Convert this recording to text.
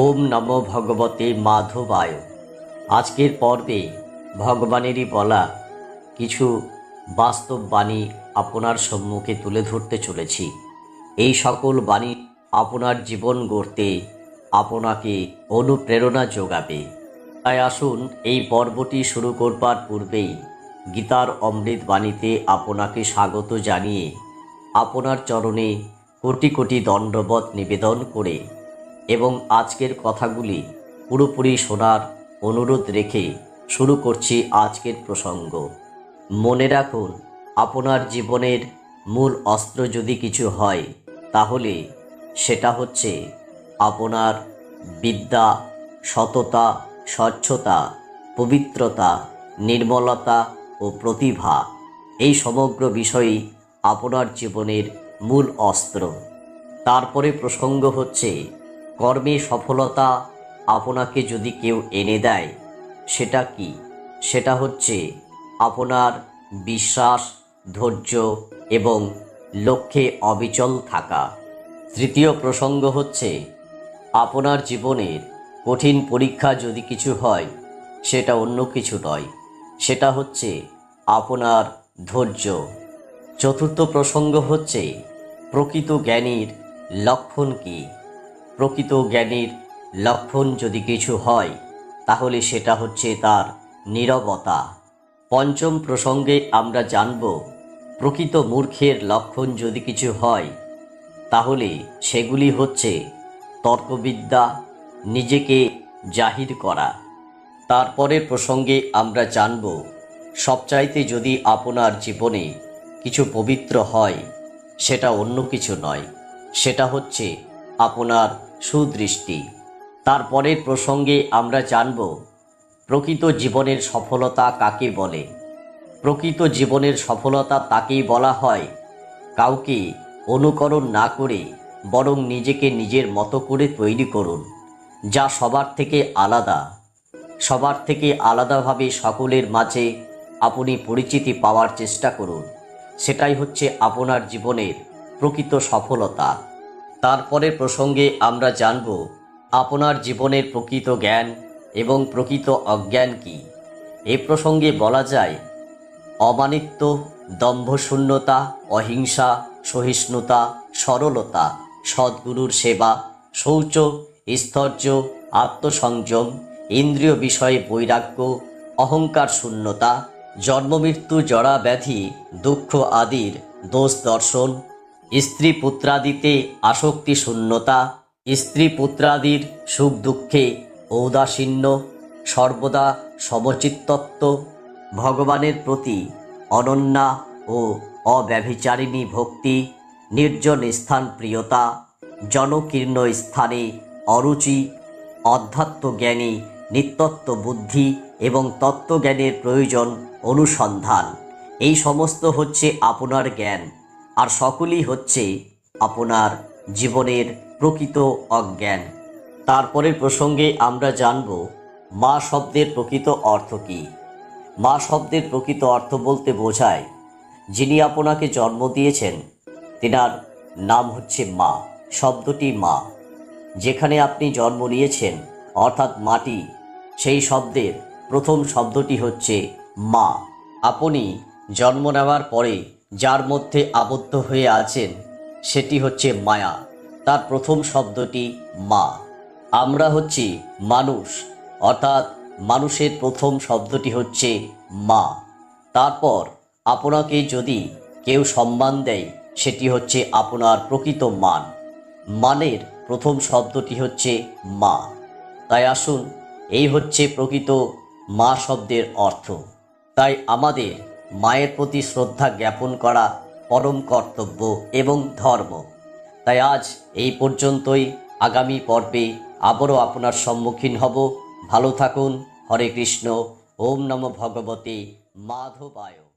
ওম নম ভগবতে মাধবায়। আজকের পর্বে ভগবানেরই বলা কিছু বাস্তব বাণী আপনার সম্মুখে তুলে ধরতে চলেছি। এই সকল বাণী আপনার জীবন গড়তে আপনাকে অনুপ্রেরণা যোগাবে। তাই আসুন এই পর্বটি শুরু করবার পূর্বেই গীতার অমৃত বাণীতে আপনাকে স্বাগত জানিয়ে আপনার চরণে কোটি কোটি দণ্ডবত নিবেদন করে এবং আজকের কথাগুলি পুরোপুরি শোনার অনুরোধ রেখে শুরু করছি আজকের প্রসঙ্গ। মনে রাখুন, আপনার জীবনের মূল অস্ত্র যদি কিছু হয়, তাহলে সেটা হচ্ছে আপনার বিদ্যা, সততা, স্বচ্ছতা, পবিত্রতা, নির্মলতা ও প্রতিভা। এই সমগ্র বিষয়ই আপনার জীবনের মূল অস্ত্র। তারপরে প্রসঙ্গ হচ্ছে কর্মে সফলতা আপনাকে যদি কেউ এনে দেয়, সেটা কি? সেটা হচ্ছে আপনার বিশ্বাস, ধৈর্য এবং লক্ষ্যে অবিচল থাকা। তৃতীয় প্রসঙ্গ হচ্ছে, আপনার জীবনের কঠিন পরীক্ষা যদি কিছু হয়, সেটা অন্য কিছু নয়। সেটা হচ্ছে আপনার ধৈর্য। চতুর্থ প্রসঙ্গ হচ্ছে, প্রকৃত জ্ঞানীর লক্ষণ কি? প্রকৃত জ্ঞানীর লক্ষণ যদি কিছু হয়, তাহলে সেটা হচ্ছে তার নীরবতা। পঞ্চম প্রসঙ্গে আমরা জানব, প্রকৃত মূর্খের লক্ষণ যদি কিছু হয়, তাহলে সেগুলি হচ্ছে তর্কবিদ্যা, নিজেকে জাহির করা। তারপরের প্রসঙ্গে আমরা জানব, সবচাইতে যদি আপনার জীবনে কিছু পবিত্র হয়, সেটা অন্য কিছু নয়, সেটা হচ্ছে আপনার সুদৃষ্টি। তারপরের প্রসঙ্গে আমরা জানব, প্রকৃত জীবনের সফলতা কাকে বলে? প্রকৃত জীবনের সফলতা তাকেই বলা হয়, কাউকে অনুকরণ না করে বরং নিজেকে নিজের মতো করে তৈরি করুন, যা সবার থেকে আলাদা। সবার থেকে আলাদাভাবে সকলের মাঝে আপনি পরিচিতি পাওয়ার চেষ্টা করুন। সেটাই হচ্ছে আপনার জীবনের প্রকৃত সফলতা। তারপরে প্রসঙ্গে আমরা জানব, আপনার জীবনের প্রকৃত জ্ঞান এবং প্রকৃত অজ্ঞান কি? এ প্রসঙ্গে বলা যায়, অমানিত্য, দম্ভশূন্যতা, অহিংসা, সহিষ্ণুতা, সরলতা, সদ্গুরুর সেবা, শৌচ, স্থর্য, আত্মসংযম, ইন্দ্রিয় বিষয়ে বৈরাগ্য, অহংকার শূন্যতা, জন্মমৃত্যু জরা ব্যাধি দুঃখ আদির দোষ দর্শন স্ত্রী পুত্রাদিতে আসক্তি শূন্যতা স্ত্রী পুত্রাদির সুখ দুঃখে ঔদাসীন্য, সর্বদা সমচিত্তত্ব, ভগবানের প্রতি অনন্যা ও অব্যভিচারিণী ভক্তি, নির্জন স্থান প্রিয়তা, জনকীর্ণ স্থানে অরুচি, অধ্যাত্ম জ্ঞানী, নিত্যত্ব বুদ্ধি এবং তত্ত্বজ্ঞানের প্রয়োজন অনুসন্ধান। এই সমস্ত হচ্ছে আপনার জ্ঞান। আর সকলই হচ্ছে আপনার জীবনের প্রকৃত অজ্ঞান। তারপরের প্রসঙ্গে আমরা জানব, মা শব্দের প্রকৃত অর্থ কী? মা শব্দের প্রকৃত অর্থ বলতে বোঝায়, যিনি আপনাকে জন্ম দিয়েছেন, তেনার নাম হচ্ছে মা, শব্দটি মা। যেখানে আপনি জন্ম নিয়েছেন, অর্থাৎ মাটি, সেই শব্দের প্রথম শব্দটি হচ্ছে মা। আপনি জন্ম নেওয়ার পরে যার মধ্যে আবদ্ধ হয়ে আছেন, সেটি হচ্ছে মায়া। তার প্রথম শব্দটি মা। আমরা হচ্ছি মানুষ, অর্থাৎ মানুষের প্রথম শব্দটি হচ্ছে মা। তারপর আপনাকে যদি কেউ সম্মান দেয়, সেটি হচ্ছে আপনার প্রকৃত মান। মানের প্রথম শব্দটি হচ্ছে মা। তাই আসুন, এই হচ্ছে প্রকৃত মা শব্দের অর্থ। তাই আমাদের মায়ের প্রতি শ্রদ্ধা জ্ঞাপন করা পরম কর্তব্য এবং ধর্ম। তাই আজ এই পর্যন্তই। আগামী পর্বে আবারও আপনার সম্মুখীন হব। ভালো থাকুন। হরে কৃষ্ণ। ওম নম ভগবতে মাধবায়।